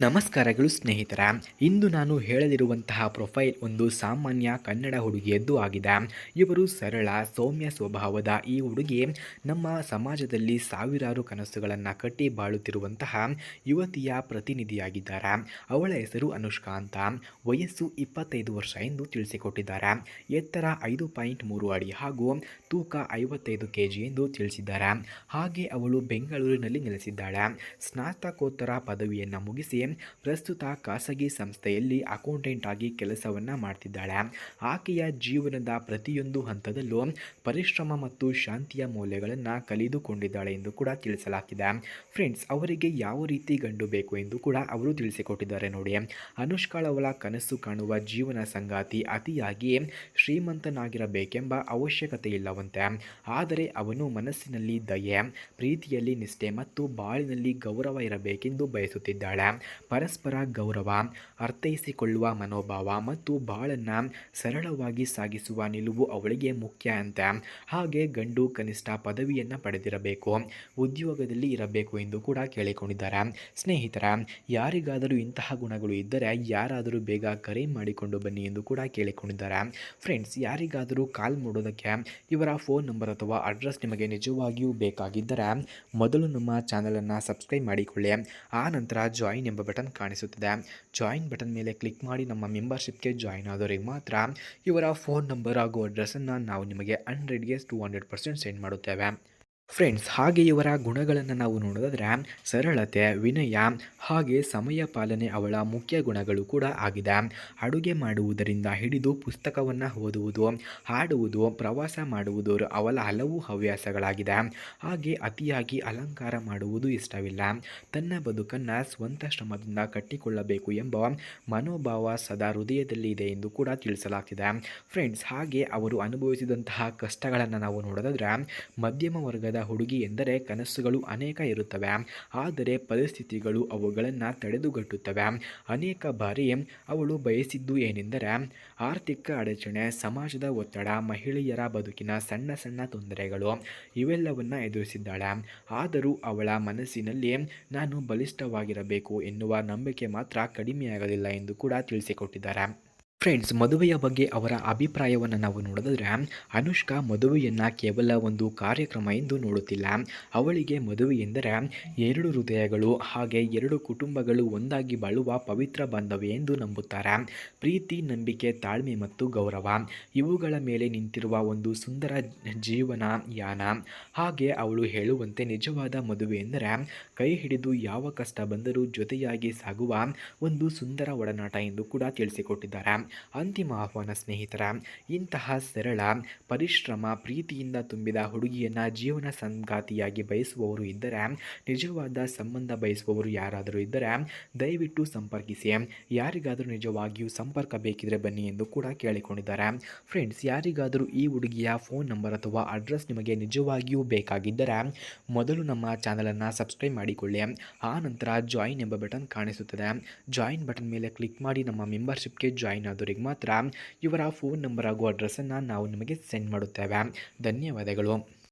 ನಮಸ್ಕಾರಗಳು ಸ್ನೇಹಿತರ. ಇಂದು ನಾನು ಹೇಳಲಿರುವಂತಹ ಪ್ರೊಫೈಲ್ ಒಂದು ಸಾಮಾನ್ಯ ಕನ್ನಡ ಹುಡುಗಿಯದ್ದು ಆಗಿದೆ. ಇವರು ಸರಳ, ಸೌಮ್ಯ ಸ್ವಭಾವದ ಈ ಹುಡುಗಿ ನಮ್ಮ ಸಮಾಜದಲ್ಲಿ ಸಾವಿರಾರು ಕನಸುಗಳನ್ನು ಕಟ್ಟಿ ಬಾಳುತ್ತಿರುವಂತಹ ಯುವತಿಯ ಪ್ರತಿನಿಧಿಯಾಗಿದ್ದಾರೆ. ಅವಳ ಹೆಸರು ಅನುಷ್ಕಾ ಅಂತ. ವಯಸ್ಸು ಇಪ್ಪತ್ತೈದು ವರ್ಷ ಎಂದು ತಿಳಿಸಿಕೊಟ್ಟಿದ್ದಾರೆ. ಎತ್ತರ ಐದು ಪಾಯಿಂಟ್ ಮೂರು ಅಡಿ ಹಾಗೂ ತೂಕ ಐವತ್ತೈದು ಕೆ ಜಿ ಎಂದು ತಿಳಿಸಿದ್ದಾರೆ. ಹಾಗೆ ಅವಳು ಬೆಂಗಳೂರಿನಲ್ಲಿ ನೆಲೆಸಿದ್ದಾಳೆ. ಸ್ನಾತಕೋತ್ತರ ಪದವಿಯನ್ನು ಮುಗಿಸಿ ಪ್ರಸ್ತುತ ಖಾಸಗಿ ಸಂಸ್ಥೆಯಲ್ಲಿ ಅಕೌಂಟೆಂಟ್ ಆಗಿ ಕೆಲಸವನ್ನು ಮಾಡ್ತಿದ್ದಾಳೆ. ಆಕೆಯ ಜೀವನದ ಪ್ರತಿಯೊಂದು ಹಂತದಲ್ಲೂ ಪರಿಶ್ರಮ ಮತ್ತು ಶಾಂತಿಯ ಮೌಲ್ಯಗಳನ್ನು ಕಲಿದುಕೊಂಡಿದ್ದಾಳೆ ಎಂದು ಕೂಡ ತಿಳಿಸಲಾಗಿದೆ ಫ್ರೆಂಡ್ಸ್, ಅವರಿಗೆ ಯಾವ ರೀತಿ ಗಂಡು ಬೇಕು ಎಂದು ಕೂಡ ಅವರು ತಿಳಿಸಿಕೊಟ್ಟಿದ್ದಾರೆ ನೋಡಿ. ಅನುಷ್ಕಾಳ್ ಕನಸು ಕಾಣುವ ಜೀವನ ಸಂಗಾತಿ ಅತಿಯಾಗಿ ಶ್ರೀಮಂತನಾಗಿರಬೇಕೆಂಬ ಅವಶ್ಯಕತೆ ಇಲ್ಲವಂತೆ. ಆದರೆ ಅವನು ಮನಸ್ಸಿನಲ್ಲಿ ದಯೆ, ಪ್ರೀತಿಯಲ್ಲಿ ನಿಷ್ಠೆ ಮತ್ತು ಬಾಳಿನಲ್ಲಿ ಗೌರವ ಇರಬೇಕೆಂದು ಬಯಸುತ್ತಿದ್ದಾಳೆ. ಪರಸ್ಪರ ಗೌರವ, ಅರ್ಥೈಸಿಕೊಳ್ಳುವ ಮನೋಭಾವ ಮತ್ತು ಬಾಳನ್ನು ಸರಳವಾಗಿ ಸಾಗಿಸುವ ನಿಲುವು ಅವಳಿಗೆ ಮುಖ್ಯ ಅಂತ. ಹಾಗೆ ಗಂಡು ಕನಿಷ್ಠ ಪದವಿಯನ್ನು ಪಡೆದಿರಬೇಕು, ಉದ್ಯೋಗದಲ್ಲಿ ಇರಬೇಕು ಎಂದು ಕೂಡ ಕೇಳಿಕೊಂಡಿದ್ದಾರೆ. ಸ್ನೇಹಿತರ, ಯಾರಿಗಾದರೂ ಇಂತಹ ಗುಣಗಳು ಇದ್ದರೆ ಯಾರಾದರೂ ಬೇಗ ಕರೆ ಮಾಡಿಕೊಂಡು ಬನ್ನಿ ಎಂದು ಕೂಡ ಕೇಳಿಕೊಂಡಿದ್ದಾರೆ. ಫ್ರೆಂಡ್ಸ್ ಯಾರಿಗಾದರೂ ಕಾಲ್ ಮಾಡೋದಕ್ಕೆ ಇವರ ಫೋನ್ ನಂಬರ್ ಅಥವಾ ಅಡ್ರೆಸ್ ನಿಮಗೆ ನಿಜವಾಗಿಯೂ ಬೇಕಾಗಿದ್ದರೆ ಮೊದಲು ನಮ್ಮ ಚಾನಲನ್ನು ಸಬ್ಸ್ಕ್ರೈಬ್ ಮಾಡಿಕೊಳ್ಳಿ. ಆ ನಂತರ ಜಾಯಿನ್ ಎಂಬ ಬಟನ್ ಕಾಣಿಸುತ್ತಿದೆ. ಜಾಯಿನ್ ಬಟನ್ ಮೇಲೆ ಕ್ಲಿಕ್ ಮಾಡಿ ನಮ್ಮ ಮೆಂಬರ್ಶಿಪ್ಗೆ ಜಾಯಿನ್ ಆದವರಿಗೆ ಮಾತ್ರ ಇವರ ಫೋನ್ ನಂಬರ್ ಹಾಗೂ ಅಡ್ರೆಸ್ಸನ್ನು ನಾವು ನಿಮಗೆ ಹಂಡ್ರೆಡ್ಗೆ ಟು ಹಂಡ್ರೆಡ್ ಪರ್ಸೆಂಟ್ ಸೆಂಡ್ ಮಾಡುತ್ತೇವೆ. ಫ್ರೆಂಡ್ಸ್ ಹಾಗೆ ಇವರ ಗುಣಗಳನ್ನು ನಾವು ನೋಡೋದಾದರೆ, ಸರಳತೆ, ವಿನಯ, ಹಾಗೆ ಸಮಯ ಪಾಲನೆ ಅವಳ ಮುಖ್ಯ ಗುಣಗಳು ಕೂಡ ಆಗಿದೆ. ಅಡುಗೆ ಮಾಡುವುದರಿಂದ ಹಿಡಿದು ಪುಸ್ತಕವನ್ನು ಓದುವುದು, ಹಾಡುವುದು, ಪ್ರವಾಸ ಮಾಡುವುದು ಅವಳ ಹಲವು ಹವ್ಯಾಸಗಳಾಗಿದೆ. ಹಾಗೆ ಅತಿಯಾಗಿ ಅಲಂಕಾರ ಮಾಡುವುದು ಇಷ್ಟವಿಲ್ಲ. ತನ್ನ ಬದುಕನ್ನು ಸ್ವಂತ ಶ್ರಮದಿಂದ ಕಟ್ಟಿಕೊಳ್ಳಬೇಕು ಎಂಬ ಮನೋಭಾವ ಸದಾ ಹೃದಯದಲ್ಲಿ ಇದೆ ಎಂದು ಕೂಡ ತಿಳಿಸಲಾಗಿದೆ ಫ್ರೆಂಡ್ಸ್ ಹಾಗೆ ಅವರು ಅನುಭವಿಸಿದಂತಹ ಕಷ್ಟಗಳನ್ನು ನಾವು ನೋಡೋದಾದರೆ, ಮಧ್ಯಮ ವರ್ಗದ ಹುಡುಗಿ ಎಂದರೆ ಕನಸುಗಳು ಅನೇಕ ಇರುತ್ತವೆ. ಆದರೆ ಪರಿಸ್ಥಿತಿಗಳು ಅವುಗಳನ್ನು ತಡೆದುಗಟ್ಟುತ್ತವೆ. ಅನೇಕ ಬಾರಿ ಅವಳು ಬಯಸಿದ್ದು ಏನೆಂದರೆ ಆರ್ಥಿಕ ಅಡಚಣೆ, ಸಮಾಜದ ಒತ್ತಡ, ಮಹಿಳೆಯರ ಬದುಕಿನ ಸಣ್ಣ ಸಣ್ಣ ತೊಂದರೆಗಳು ಇವೆಲ್ಲವನ್ನ ಎದುರಿಸಿದ್ದಾಳೆ. ಆದರೂ ಅವಳ ಮನಸ್ಸಿನಲ್ಲಿ ನಾನು ಬಲಿಷ್ಠವಾಗಿರಬೇಕು ಎನ್ನುವ ನಂಬಿಕೆ ಮಾತ್ರ ಕಡಿಮೆಯಾಗಲಿಲ್ಲ ಎಂದು ಕೂಡ ತಿಳಿಸಿಕೊಟ್ಟಿದ್ದಾರೆ. ಫ್ರೆಂಡ್ಸ್ ಮದುವೆಯ ಬಗ್ಗೆ ಅವರ ಅಭಿಪ್ರಾಯವನ್ನು ನಾವು ನೋಡಿದ್ರೆ ಅನುಷ್ಕಾ ಮದುವೆಯನ್ನು ಕೇವಲ ಒಂದು ಕಾರ್ಯಕ್ರಮ ಎಂದು ನೋಡುತ್ತಿಲ್ಲ. ಅವಳಿಗೆ ಮದುವೆ ಎಂದರೆ ಎರಡು ಹೃದಯಗಳು, ಹಾಗೆ ಎರಡು ಕುಟುಂಬಗಳು ಒಂದಾಗಿ ಬಾಳುವ ಪವಿತ್ರ ಬಾಂಧವ್ಯ ಎಂದು ನಂಬುತ್ತಾರೆ. ಪ್ರೀತಿ, ನಂಬಿಕೆ, ತಾಳ್ಮೆ ಮತ್ತು ಗೌರವ, ಇವುಗಳ ಮೇಲೆ ನಿಂತಿರುವ ಒಂದು ಸುಂದರ ಜೀವನ ಯಾನ. ಹಾಗೆ ಅವಳು ಹೇಳುವಂತೆ ನಿಜವಾದ ಮದುವೆ ಎಂದರೆ, ಕೈ ಹಿಡಿದು ಯಾವ ಕಷ್ಟ ಬಂದರೂ ಜೊತೆಯಾಗಿ ಸಾಗುವ ಒಂದು ಸುಂದರ ಒಡನಾಟ ಎಂದು ಕೂಡ ತಿಳಿಸಿಕೊಟ್ಟಿದ್ದಾರೆ. ಅಂತಿಮ ಆಹ್ವಾನ ಸ್ನೇಹಿತರ, ಇಂತಹ ಸರಳ, ಪರಿಶ್ರಮ, ಪ್ರೀತಿಯಿಂದ ತುಂಬಿದ ಹುಡುಗಿಯನ್ನು ಜೀವನ ಸಂಗಾತಿಯಾಗಿ ಬಯಸುವವರು ಇದ್ದರೆ, ನಿಜವಾದ ಸಂಬಂಧ ಬಯಸುವವರು ಯಾರಾದರೂ ಇದ್ದರೆ, ದಯವಿಟ್ಟು ಸಂಪರ್ಕಿಸಿ. ಯಾರಿಗಾದರೂ ನಿಜವಾಗಿಯೂ ಸಂಪರ್ಕ ಬೇಕಿದ್ರೆ ಬನ್ನಿ ಎಂದು ಕೂಡ ಕೇಳಿಕೊಂಡಿದ್ದಾರೆ. ಫ್ರೆಂಡ್ಸ್ ಯಾರಿಗಾದರೂ ಈ ಹುಡುಗಿಯ ಫೋನ್ ನಂಬರ್ ಅಥವಾ ಅಡ್ರೆಸ್ ನಿಮಗೆ ನಿಜವಾಗಿಯೂ ಬೇಕಾಗಿದ್ದರೆ, ಮೊದಲು ನಮ್ಮ ಚಾನಲನ್ನು ಸಬ್ಸ್ಕ್ರೈಬ್ ಮಾಡಿಕೊಳ್ಳಿ. ಆ ನಂತರ ಜಾಯಿನ್ ಎಂಬ ಬಟನ್ ಕಾಣಿಸುತ್ತದೆ. ಜಾಯಿನ್ ಬಟನ್ ಮೇಲೆ ಕ್ಲಿಕ್ ಮಾಡಿ ನಮ್ಮ ಮೆಂಬರ್ಶಿಪ್ಗೆ ಜಾಯಿನ್ ಆದವರಿಗೆ ಮಾತ್ರ ಇವರ ಫೋನ್ ನಂಬರ್ ಹಾಗೂ ಅಡ್ರೆಸ್ಸನ್ನು ನಾವು ನಿಮಗೆ ಸೆಂಡ್ ಮಾಡುತ್ತೇವೆ. ಧನ್ಯವಾದಗಳು.